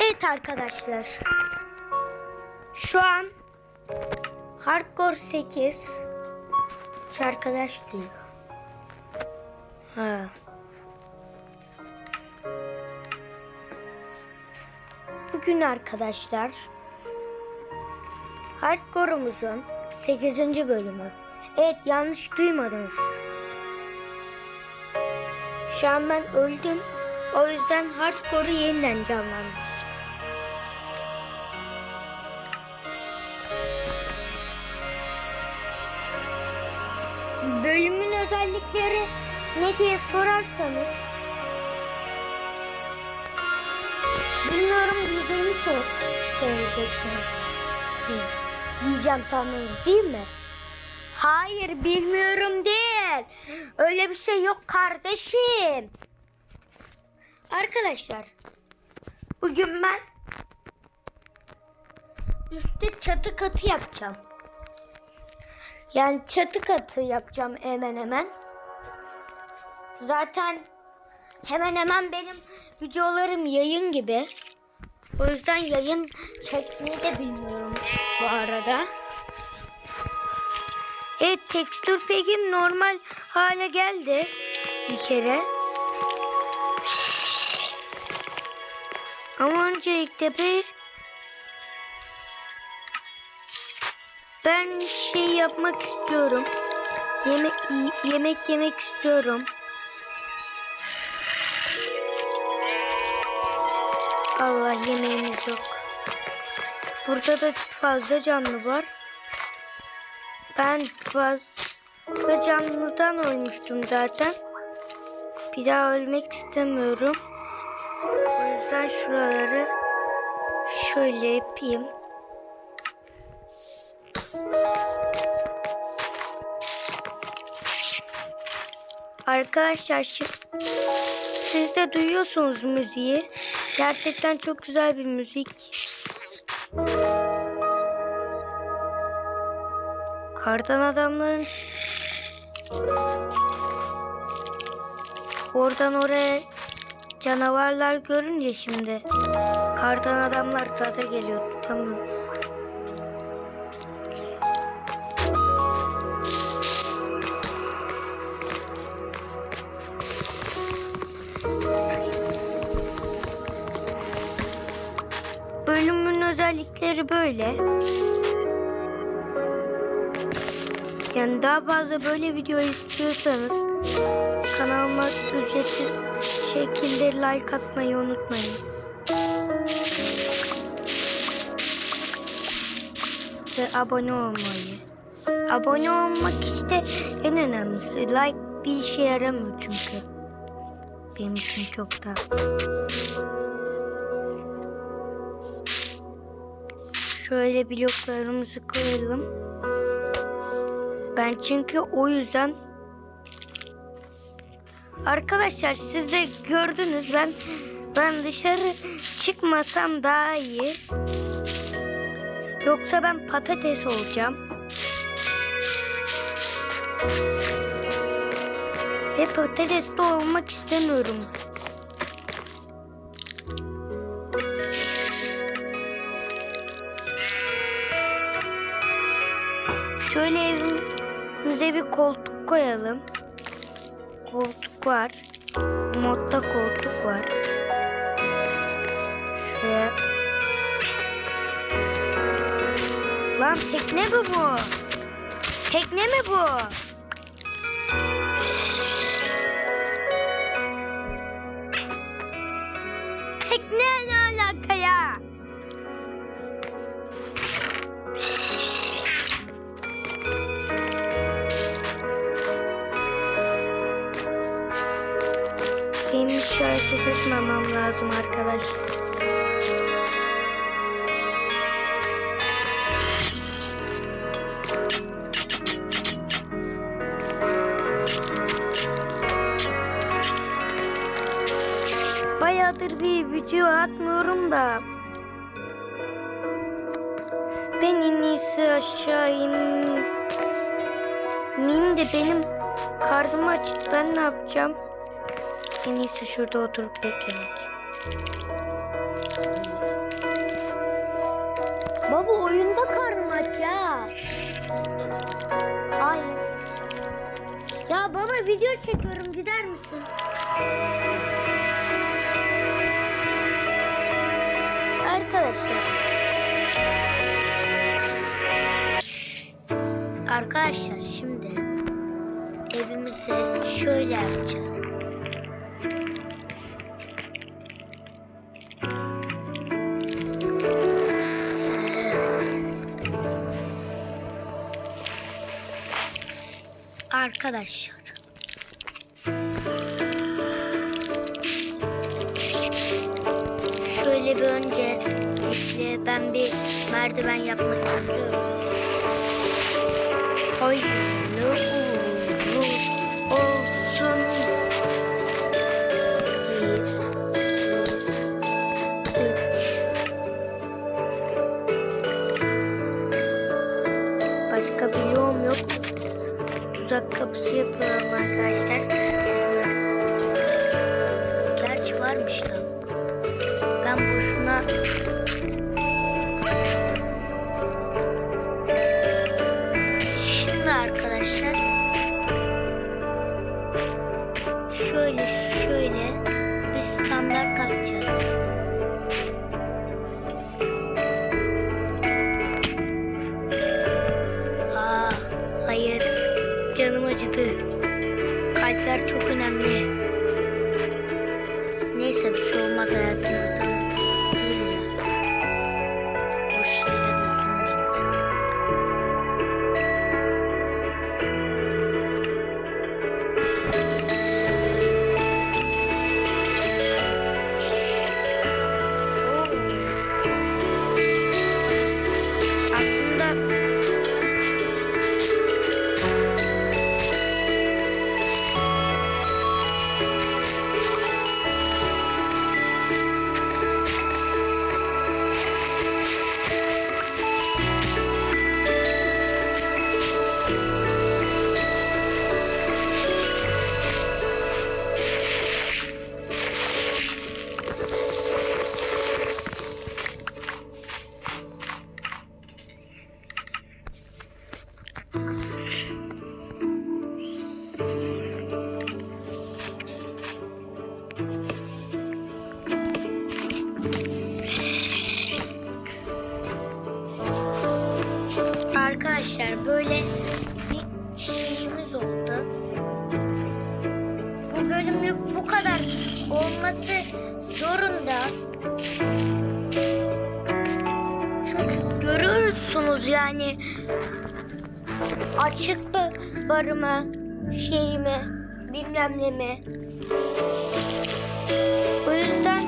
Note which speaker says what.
Speaker 1: Evet arkadaşlar. Şu an Hardcore 8 şu arkadaş diyor. Ha. Bugün arkadaşlar Hardcore'umuzun 8. bölümü. Evet yanlış duymadınız. Şu an ben öldüm. O yüzden Hardcore'u yeniden canlandıracağım. Bölümün özellikleri ne diye sorarsanız bilmiyorum diyeceğimi sor söyleyeceksin. Diye- Diyeceğim sandınız değil mi? Hayır bilmiyorum değil. Öyle bir şey yok kardeşim. Arkadaşlar bugün ben üstte çatı katı yapacağım. Yani çatı katı yapacağım hemen hemen. Zaten hemen hemen benim videolarım yayın gibi. O yüzden yayın çekmeyi de bilmiyorum bu arada. Evet tekstür pegim normal hale geldi bir kere. Ama öncelikle bir ben şey yapmak istiyorum. Yemek yemek yemek istiyorum. Allah yemeğimiz yok. Burada da fazla canlı var. Ben fazla canlıdan ölmüştüm zaten. Bir daha ölmek istemiyorum. O yüzden şuraları şöyle yapayım. Arkadaşlar siz de duyuyorsunuz müziği. Gerçekten çok güzel bir müzik. Kardan adamların oradan oraya canavarlar görünce şimdi kardan adamlar gaza geliyor tutamıyor. Özellikleri böyle. Yani daha fazla böyle video istiyorsanız kanalıma ücretsiz şekilde like atmayı unutmayın. Ve abone olmayı. Abone olmak işte en önemlisi. Like bir işe yaramıyor çünkü. Benim için çok da. Şöyle bloklarımızı koyalım. Ben çünkü o yüzden Arkadaşlar siz de gördünüz ben ben dışarı çıkmasam daha iyi. Yoksa ben patates olacağım. Ve patates de olmak istemiyorum. Şöyle evimize bir koltuk koyalım. Koltuk var. Modda koltuk var. Şuraya. Lan tekne mi bu? Tekne mi bu? Tekne ne Benim hiç hareket etmemem lazım arkadaşlar. Bayağıdır bir video atmıyorum da. Ben en iyisi aşağı in... ineyim de benim karnımı aç. Ben ne yapacağım? En iyisi şurada oturup beklemek. Baba oyunda karnım aç ya. Hayır. Ya baba video çekiyorum gider misin? Arkadaşlar. Arkadaşlar şimdi evimize şöyle yapacağız. Arkadaşlar. Şöyle bir önce ben bir merdiven yapmak istiyorum. Hayırlı uğurlu Kapısı yapıyorum arkadaşlar. Sizin Gerçi varmış da. Ben boşuna Arkadaşlar böyle bir şeyimiz oldu. Bu bölümlük bu kadar olması zorunda. Çünkü görüyorsunuz yani açık mı barımı şeyimi bilmem ne mi. O yüzden